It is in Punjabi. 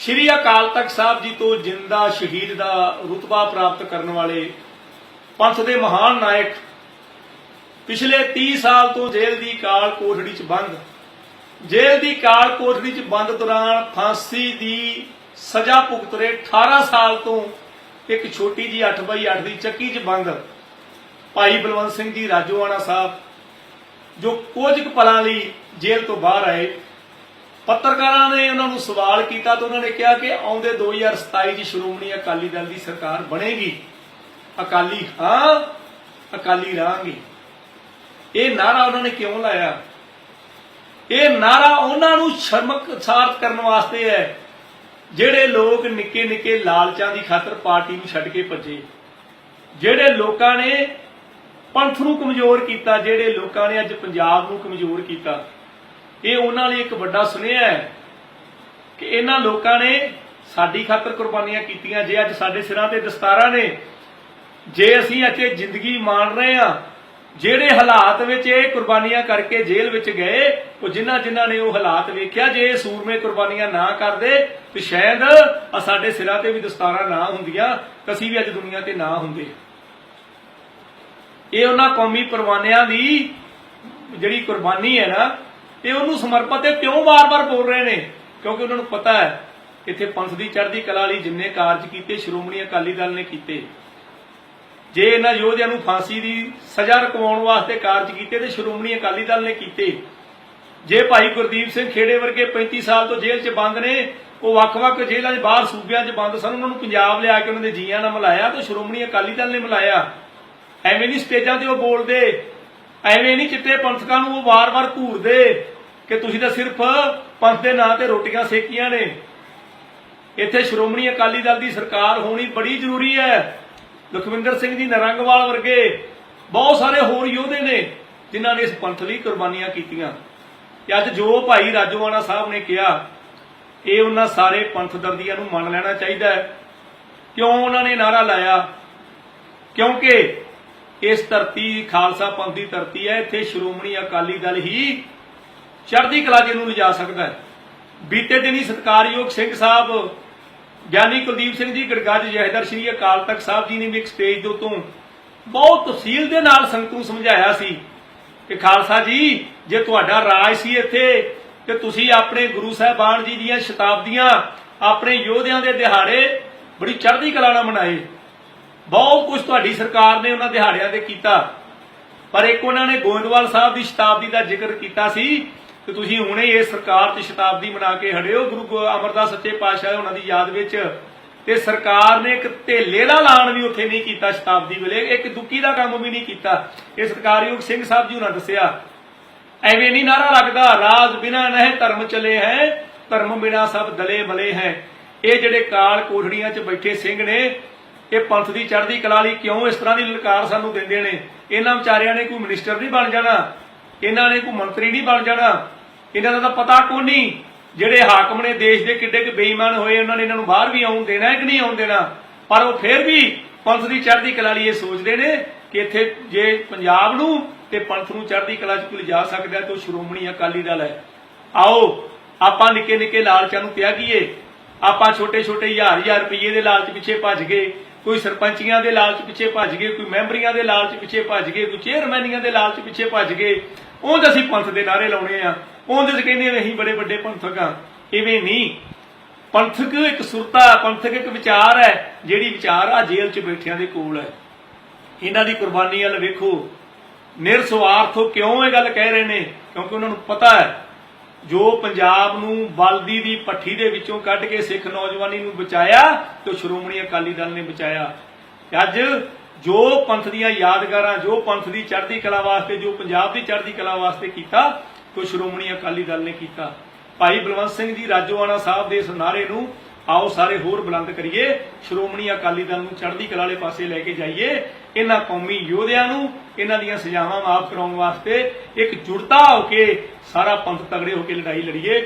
ਸ਼੍ਰੀ ਅਕਾਲ ਤਖਤ ਸਾਹਿਬ ਜੀ ਤੋਂ ਜਿੰਦਾ ਸ਼ਹੀਦ ਦਾ ਰੁਤਬਾ ਪ੍ਰਾਪਤ ਕਰਨ ਵਾਲੇ ਪੰਥ ਦੇ ਮਹਾਨ ਨਾਇਕ ਪਿਛਲੇ 30 ਸਾਲ ਤੋਂ ਜੇਲ੍ਹ ਦੀ ਕਾਲ ਕੋਠੜੀ 'ਚ ਬੰਦ। ਜੇਲ੍ਹ ਦੀ ਕਾਲ ਕੋਠੜੀ 'ਚ ਬੰਦ ਦੌਰਾਨ ਫਾਂਸੀ ਦੀ ਸਜ਼ਾ ਭੁਗਤ ਰਹੇ 18 ਸਾਲ ਤੋਂ ਇੱਕ ਛੋਟੀ ਜੀ 8x8 ਦੀ ਚੱਕੀ 'ਚ ਬੰਦ। ਭਾਈ ਬਲਵੰਤ ਸਿੰਘ ਜੀ, ਰਾਜੋਆਣਾ ਸਾਹਿਬ, ਜੋ ਕੁਝ ਪਲਾਂ ਲਈ ਜੇਲ੍ਹ ਤੋਂ ਬਾਹਰ ਆਏ ਪੱਤਰਕਾਰਾਂ ਨੇ ਉਹਨਾਂ ਨੂੰ ਸਵਾਲ ਕੀਤਾ ਤਾਂ ਉਹਨਾਂ ਨੇ ਕਿਹਾ ਕਿ ਆਉਂਦੇ 2027 ਚ ਸ਼੍ਰੋਮਣੀ ਅਕਾਲੀ ਦਲ ਦੀ ਸਰਕਾਰ ਬਣੇਗੀ। ਅਕਾਲੀ, ਹਾਂ, ਅਕਾਲੀ ਰਹਾਂਗੇ ਇਹ ਨਾਰਾ ਉਹਨਾਂ ਨੇ ਕਿਉਂ ਲਾਇਆ? ਇਹ ਨਾਰਾ ਉਹਨਾਂ ਨੂੰ ਸ਼ਰਮਸਾਰ ਕਰਨ ਵਾਸਤੇ ਹੈ, ਜਿਹੜੇ ਲੋਕ ਨਿੱਕੇ ਨਿੱਕੇ ਲਾਲਚਾਂ ਦੀ ਖਾਤਰ ਪਾਰਟੀ ਨੂੰ ਛੱਡ ਕੇ ਭੱਜੇ। ਜਿਹੜੇ ਲੋਕਾਂ ਨੇ ਪੰਥ ਨੂੰ ਕਮਜ਼ੋਰ ਕੀਤਾ, ਜਿਹੜੇ ਲੋਕਾਂ ਨੇ ਅੱਜ ਪੰਜਾਬ ਨੂੰ ਕਮਜ਼ੋਰ ਕੀਤਾ। ਇਹ ਉਹਨਾਂ ਲਈ ਇੱਕ ਵੱਡਾ ਸੁਨੇਹਾ ਹੈ ਕਿ ਇਹਨਾਂ ਲੋਕਾਂ ਨੇ ਸਾਡੀ ਖਾਤਰ ਕੁਰਬਾਨੀਆਂ ਕੀਤੀਆਂ। ਜੇ ਅੱਜ ਸਾਡੇ ਸਿਰਾਂ ਤੇ ਦਸਤਾਰਾਂ ਨੇ, ਜੇ ਅਸੀਂ ਇੱਥੇ ਜ਼ਿੰਦਗੀ ਮਾਣ ਰਹੇ ਹਾਂ, ਜਿਹੜੇ ਹਾਲਾਤ ਵਿੱਚ ਇਹ ਕੁਰਬਾਨੀਆਂ ਕਰਕੇ ਜੇਲ੍ਹ ਵਿੱਚ ਗਏ, ਉਹ ਜਿਨ੍ਹਾਂ ਜਿਨ੍ਹਾਂ ਨੇ ਉਹ ਹਾਲਾਤ ਵੇਖਿਆ, ਜੇ ਇਹ ਸੂਰਮੇ ਕੁਰਬਾਨੀਆਂ ਨਾ ਕਰਦੇ, ਤੇ ਸ਼ਾਇਦ ਆ ਸਾਡੇ ਸਿਰਾਂ ਤੇ ਵੀ ਦਸਤਾਰਾਂ ਨਾ ਹੁੰਦੀਆਂ ਅਸੀਂ ਵੀ ਅੱਜ ਦੁਨੀਆ ਤੇ ਨਾ ਹੁੰਦੇ। ਇਹ ਉਹਨਾਂ ਕੌਮੀ ਪਰਵਾਨਿਆਂ ਦੀ ਜਿਹੜੀ ਕੁਰਬਾਨੀ ਹੈ ਨਾ ਇਹ ਉਹਨੂੰ ਸਮਰਪਿਤ ਹੈ ਕਿਉਂ ਵਾਰ-ਵਾਰ ਬੋਲ ਰਹੇ ਨੇ, ਕਿਉਂਕਿ ਉਹਨਾਂ ਨੂੰ ਪਤਾ ਹੈ, ਇੱਥੇ ਪੰਥ ਦੀ ਚੜ੍ਹਦੀ ਕਲਾ ਲਈ ਜਿੰਨੇ ਕਾਰਜ ਕੀਤੇ, ਸ਼੍ਰੋਮਣੀ ਅਕਾਲੀ ਦਲ ਨੇ ਕੀਤੇ। ਜੇ ਇਹਨਾਂ ਯੋਧਿਆਂ ਨੂੰ ਫਾਂਸੀ ਦੀ ਸਜ਼ਾ ਰਕਵਾਉਣ ਵਾਸਤੇ ਕਾਰਜ ਕੀਤੇ, ਤੇ ਸ਼੍ਰੋਮਣੀ ਅਕਾਲੀ ਦਲ ਨੇ ਕੀਤੇ। ਜੇ ਭਾਈ ਗੁਰਦੀਪ ਸਿੰਘ ਖੇੜੇ ਵਰਗੇ 35 ਸਾਲ ਤੋਂ ਜੇਲ੍ਹ 'ਚ ਬੰਦ ਨੇ, ਉਹ ਵੱਖ-ਵੱਖ ਜੇਲ੍ਹਾਂ 'ਚ, ਬਾਹਰ ਸੂਬਿਆਂ 'ਚ ਬੰਦ ਸਨ, ਉਹਨਾਂ ਨੂੰ ਪੰਜਾਬ ਲਿਆ ਕੇ ਉਹਨਾਂ ਦੇ ਜੀਆਂ ਨਾਲ ਮਿਲਾਇਆ, ਤੇ ਸ਼੍ਰੋਮਣੀ ਅਕਾਲੀ ਦਲ ਨੇ ਮਿਲਾਇਆ। ਐਵੇਂ ਨਹੀਂ ਸਟੇਜਾਂ ਤੇ ਉਹ ਬੋਲਦੇ ਐਵੇਂ ਨਹੀਂ ਚਿੱਟੇ ਪੰਥਕਾਂ ਨੂੰ ਉਹ ਵਾਰ-ਵਾਰ ਘੂਰਦੇ ਕਿ ਤੁਸੀਂ ਤਾਂ ਸਿਰਫ ਪੰਥ ਦੇ ਨਾਂ ਤੇ ਰੋਟੀਆਂ ਸੇਕੀਆਂ ਨੇ। ਇੱਥੇ ਸ਼੍ਰੋਮਣੀ ਅਕਾਲੀ ਦਲ ਦੀ ਸਰਕਾਰ ਹੋਣੀ ਬੜੀ ਜ਼ਰੂਰੀ ਹੈ। ਲਖਵਿੰਦਰ ਸਿੰਘ ਜੀ ਨਰੰਗਵਾਲ ਵਰਗੇ ਬਹੁਤ ਸਾਰੇ ਹੋਰ ਯੋਧੇ ਨੇ ਜਿਨ੍ਹਾਂ ਨੇ ਇਸ ਪੰਥ ਲਈ ਕੁਰਬਾਨੀਆਂ ਕੀਤੀਆਂ। ਤੇ ਅੱਜ ਜੋ ਭਾਈ ਰਾਜੋਆਣਾ ਸਾਹਿਬ ਨੇ ਕਿਹਾ, ਇਹ ਉਹਨਾਂ ਸਾਰੇ ਪੰਥ ਦਰਦੀਆਂ ਨੂੰ ਮੰਨ ਲੈਣਾ ਚਾਹੀਦਾ ਹੈ। ਕਿਉਂ ਉਹਨਾਂ ਨੇ ਨਾਰਾ ਲਾਇਆ? ਕਿਉਂਕਿ ਇਸ ਧਰਤੀ, ਖਾਲਸਾ ਪੰਥ ਦੀ ਧਰਤੀ ਹੈ, ਇੱਥੇ ਸ਼੍ਰੋਮਣੀ ਅਕਾਲੀ ਦਲ ਹੀ ਚੜ੍ਹਦੀ ਕਲਾ ਜੀ ਨੂੰ ਲਿਜਾ ਸਕਦਾ ਹੈ। ਬੀਤੇ ਦਿਨੀ ਸਤਕਾਰਯੋਗ ਸਿੰਘ ਸਾਹਿਬ ਗਿਆਨੀ ਕੁਲਦੀਪ ਸਿੰਘ ਜੀ, ਗੜਗੱਜ ਜਹਦਰ ਸ਼੍ਰੀ ਅਕਾਲ ਤਖਤ ਸਾਹਿਬ ਜੀ ਨੇ ਵੀ ਇੱਕ ਸਟੇਜ ਦੇ ਉਤੋਂ ਬਹੁਤ ਤਫਸੀਲ ਦੇ ਨਾਲ ਸੰਗਤ ਨੂੰ ਸਮਝਾਇਆ ਸੀ ਕਿ ਖਾਲਸਾ ਜੀ, ਜੇ ਤੁਹਾਡਾ ਰਾਜ ਸੀ ਇੱਥੇ, ਤੇ ਤੁਸੀਂ ਆਪਣੇ ਗੁਰੂ ਸਾਹਿਬਾਨ ਜੀ ਦੀਆਂ ਸ਼ਤਾਬਦੀਆਂ, ਆਪਣੇ ਯੋਧਿਆਂ ਦੇ ਦਿਹਾੜੇ ਬੜੀ ਚੜ੍ਹਦੀ ਕਲਾ ਨਾਲ ਮਨਾਏ। ਬਹੁਤ ਕੁਝ ਤੁਹਾਡੀ ਸਰਕਾਰ ਨੇ ਉਹਨਾਂ ਦਿਹਾੜਿਆਂ ਤੇ ਕੀਤਾ। ਪਰ ਇੱਕ ਉਹਨਾਂ ਨੇ ਗੋਇੰਦਵਾਲ ਸਾਹਿਬ ਦੀ ਸ਼ਤਾਬਦੀ ਦਾ ਜ਼ਿਕਰ ਕੀਤਾ ਸੀ ਕਿ ਤੁਸੀਂ ਹੁਣੇ ਇਹ ਸਰਕਾਰ 'ਚ ਸ਼ਤਾਬਦੀ ਮਨਾ ਕੇ ਹਟਿਓ। ਗੁਰੂ ਅਮਰਦਾਸ ਸੱਚੇ ਪਾਤਸ਼ਾਹ ਉਹਨਾਂ ਦੀ ਯਾਦ ਵਿੱਚ। ਤੇ ਸਰਕਾਰ ਨੇ ਇੱਕ ਢੇਲੇ ਦਾ ਐਲਾਨ ਵੀ ਉੱਥੇ ਨਹੀਂ ਕੀਤਾ ਸ਼ਤਾਬਦੀ ਵੇਲੇ। ਇੱਕ ਦੁੱਕੀ ਦਾ ਕੰਮ ਵੀ ਨਹੀਂ ਕੀਤਾ। ਇਹ ਸਰਕਾਰਯੋਗ ਸਿੰਘ ਸਾਹਿਬ ਜੀ ਉਹਨਾਂ ਦੱਸਿਆ, ਐਵੇਂ ਨਹੀਂ ਨਾਰਾ ਲੱਗਦਾ। ਰਾਜ ਬਿਨਾ ਨਹਿ ਧਰਮ ਚਲੇ ਹੈ, ਧਰਮ ਬਿਨਾ ਸਭ ਦਲੇ ਮਲੇ ਹੈ। ਇਹ ਜਿਹੜੇ ਕਾਲ ਕੋਠੜੀਆਂ 'ਚ ਬੈਠੇ ਸਿੰਘ ਨੇ ਇਹ ਪੰਥ ਦੀ ਚੜ੍ਹਦੀ ਕਲਾ ਲਈ ਕਿਉਂ ਇਸ ਤਰ੍ਹਾਂ ਦੀ ਲਲਕਾਰ ਸਾਨੂੰ ਦਿੰਦੇ ਨੇ? ਇਹਨਾਂ ਵਿਚਾਰਿਆਂ ਨੇ ਕੋਈ ਮਿਨਿਸਟਰ ਨਹੀਂ ਬਣ ਜਾਣਾ। ਇਹਨਾਂ ਨੇ ਕੋਈ ਮੰਤਰੀ ਨਹੀਂ ਬਣ ਜਾਣਾ। ਇਹਨਾਂ ਦਾ ਤਾਂ ਪਤਾ ਕੋਈ ਨਹੀਂ ਜਿਹੜੇ ਹਾਕਮ ਨੇ ਦੇਸ਼ ਦੇ ਕਿੱਡੇ ਕੁ ਬੇਈਮਾਨ ਹੋਏ, ਉਹਨਾਂ ਨੇ ਇਹਨਾਂ ਨੂੰ ਬਾਹਰ ਵੀ ਆਉਣ ਦੇਣਾ ਕਿ ਨਹੀਂ ਆਉਣ ਦੇਣਾ? ਪਰ ਉਹ ਫਿਰ ਵੀ ਪੰਥ ਦੀ ਚੜ੍ਹਦੀ ਕਲਾ ਲਈ ਇਹ ਸੋਚਦੇ ਨੇ ਕਿ ਇੱਥੇ ਜੇ ਪੰਜਾਬ ਨੂੰ ਤੇ ਪੰਥ ਨੂੰ ਚੜ੍ਹਦੀ ਕਲਾ 'ਚ ਕੋਈ ਲਿਜਾ ਸਕਦਾ ਤਾਂ ਉਹ ਸ਼੍ਰੋਮਣੀ ਅਕਾਲੀ ਦਲ ਹੈ। ਆਓ, ਆਪਾਂ ਨਿੱਕੇ ਨਿੱਕੇ ਲਾਲਚਾਂ ਨੂੰ ਤਿਆਗੀਏ ਆਪਾਂ ਛੋਟੇ ਛੋਟੇ ਹਜ਼ਾਰ ਹਜ਼ਾਰ ਰੁਪਏ ਦੇ ਲਾਲਚ ਪਿੱਛੇ ਭੱਜ ਗਏ। ਕੋਈ ਸਰਪੰਚੀਆਂ ਦੇ ਲਾਲਚ ਪਿੱਛੇ ਭੱਜ ਗਏ, ਕੋਈ ਮੈਂਬਰੀਆਂ ਦੇ ਲਾਲਚ ਪਿੱਛੇ ਭੱਜ ਗਏ, ਕੋਈ ਚੇਅਰਮੈਨੀਆਂ ਦੇ ਲਾਲਚ ਪਿੱਛੇ ਭੱਜ ਗਏ, ਉਹਦੇ ਅਸੀਂ ਪੰਥ ਦੇ ਨਾਰੇ ਲਾਉਣੇ ਆ। ਉਹਦੇ ਚ ਕਹਿੰਦੇ ਅਸੀਂ ਬੜੇ ਵੱਡੇ ਪੰਥਕ ਆ। ਇਵੇਂ ਨਹੀਂ। ਪੰਥਕ ਇੱਕ ਸੁਰਤਾ ਪੰਥਕ ਇੱਕ ਵਿਚਾਰ ਹੈ, ਜਿਹੜੀ ਵਿਚਾਰ ਆ ਜੇਲ੍ਹ 'ਚ ਬੈਠਿਆਂ ਦੇ ਕੋਲ ਹੈ। ਇਹਨਾਂ ਦੀ ਕੁਰਬਾਨੀ ਵੱਲ ਵੇਖੋ। ਨਿਰਸਵਾਰਥੋ ਕਿਉਂ ਇਹ ਗੱਲ ਕਹਿ ਰਹੇ ਨੇ? ਕਿਉਂਕਿ ਉਹਨਾਂ ਨੂੰ ਪਤਾ ਹੈ ਜੋ ਪੰਜਾਬ ਨੂੰ ਬਲਦੀ ਦੀ ਪੱਠੀ ਦੇ ਵਿੱਚੋਂ ਕੱਢ ਕੇ ਸਿੱਖ ਨੌਜਵਾਨੀ ਨੂੰ ਬਚਾਇਆ ਤੇ ਸ਼੍ਰੋਮਣੀ ਅਕਾਲੀ ਦਲ ਨੇ ਬਚਾਇਆ। ਅੱਜ ਜੋ ਪੰਥ ਦੀਆਂ ਯਾਦਗਾਰਾਂ, ਜੋ ਪੰਥ ਦੀ ਚੜ੍ਹਦੀ ਕਲਾ ਵਾਸਤੇ, ਜੋ ਪੰਜਾਬ ਦੀ ਚੜ੍ਹਦੀ ਕਲਾ ਵਾਸਤੇ ਕੀਤਾ ਤੇ ਸ਼੍ਰੋਮਣੀ ਅਕਾਲੀ ਦਲ ਨੇ ਕੀਤਾ। ਭਾਈ ਬਲਵੰਤ ਸਿੰਘ ਜੀ ਰਾਜੋਆਣਾ ਸਾਹਿਬ ਦੇ ਇਸ ਨਾਰੇ ਨੂੰ ਆਓ ਸਾਰੇ ਹੋਰ ਬੁਲੰਦ ਕਰੀਏ। ਸ਼੍ਰੋਮਣੀ ਅਕਾਲੀ ਦਲ ਨੂੰ ਚੜ੍ਹਦੀ ਕਲਾ ਵਾਲੇ ਪਾਸੇ ਲੈ ਕੇ ਜਾਈਏ। ਇਹਨਾਂ ਕੌਮੀ ਯੋਧਿਆਂ ਨੂੰ, ਇਹਨਾਂ ਦੀਆਂ ਸਜ਼ਾਵਾਂ ਮਾਫ ਕਰਾਉਣ ਵਾਸਤੇ ਇੱਕ ਜੁੜਤਾ ਹੋ ਕੇ ਸਾਰਾ ਪੰਥ ਤਗੜੇ ਹੋ ਕੇ ਲੜਾਈ ਲੜੀਏ।